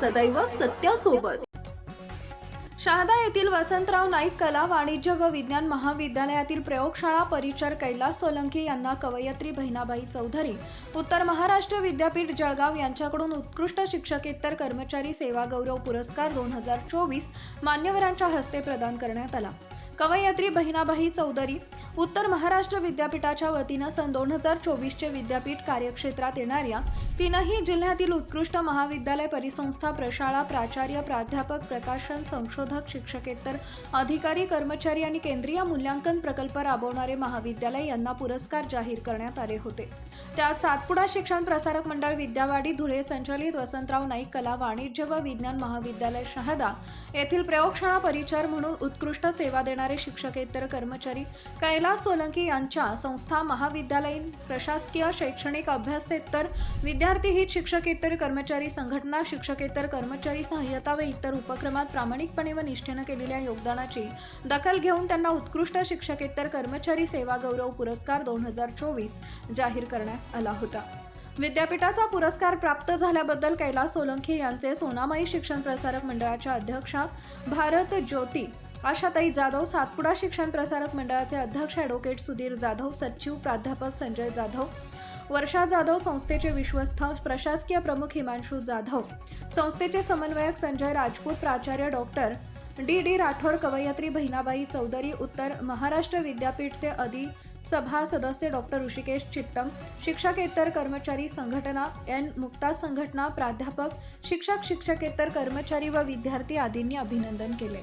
सदैव सत्यासोबत. शहादा येथील वसंतराव नाईक कला वाणिज्य व विज्ञान महाविद्यालयातील प्रयोगशाळा परिचर कैलास सोलंकी यांना कवयित्री बहिणाबाई चौधरी उत्तर महाराष्ट्र विद्यापीठ जळगाव यांच्याकडून उत्कृष्ट शिक्षकेतर कर्मचारी सेवा गौरव पुरस्कार दोन हजार चोवीस मान्यवरांच्या हस्ते प्रदान करण्यात आला. कवयित्री बहिणाबाई चौधरी उत्तर महाराष्ट्र विद्यापीठाच्या वतीनं सन दोन हजार चोवीसचे विद्यापीठ कार्यक्षेत्रात येणाऱ्या तीनही जिल्ह्यातील उत्कृष्ट महाविद्यालय परिसंस्था प्रशाळा प्राचार्य प्राध्यापक प्रकाशन संशोधक शिक्षकेतर अधिकारी कर्मचारी आणि केंद्रीय मूल्यांकन प्रकल्प राबवणारे महाविद्यालय यांना पुरस्कार जाहीर करण्यात आले होते. त्यात सातपुडा शिक्षण प्रसारक मंडळ विद्यावाडी धुळे संचलित वसंतराव नाईक कला वाणिज्य व विज्ञान महाविद्यालय शहादा येथील प्रयोगशाळा परिचार म्हणून उत्कृष्ट सेवा देणारे शिक्षकेतर कर्मचारी कैलास सोलंकी यांच्या संस्था महाविद्यालयीन प्रशासकीय शैक्षणिक अभ्यासेतर विद्यार्थी हित शिक्षकेतर कर्मचारी संघटना शिक्षकेतर कर्मचारी सहाय्यता व इतर उपक्रमात प्रामाणिकपणे व निष्ठेनं केलेल्या योगदानाची दखल घेऊन त्यांना उत्कृष्ट शिक्षकेतर कर्मचारी सेवा गौरव पुरस्कार दोन हजार चोवीस जाहीर करण्यात आला होता. विद्यापीठाचा पुरस्कार प्राप्त झाल्याबद्दल कैलास सोलंकी यांचे सोनामाई शिक्षण प्रसारक मंडळाच्या अध्यक्षा भारत ज्योती आशाताई जाधव सातपुडा शिक्षण प्रसारक मंडळाचे अध्यक्ष ॲडव्होकेट सुधीर जाधव सचिव प्राध्यापक संजय जाधव वर्षा जाधव संस्थेचे विश्वस्त प्रशासकीय प्रमुख हिमांशू जाधव संस्थेचे समन्वयक संजय राजपूत प्राचार्य डॉक्टर डी डी राठोड कवयित्री बहिणाबाई चौधरी उत्तर महाराष्ट्र विद्यापीठचे अधि सभा सदस्य डॉक्टर ऋषिकेश चित्तम शिक्षकेतर कर्मचारी संघटना एन मुक्ता संघटना प्राध्यापक शिक्षक शिक्षकेतर कर्मचारी व विद्यार्थी आदींनी अभिनंदन केले.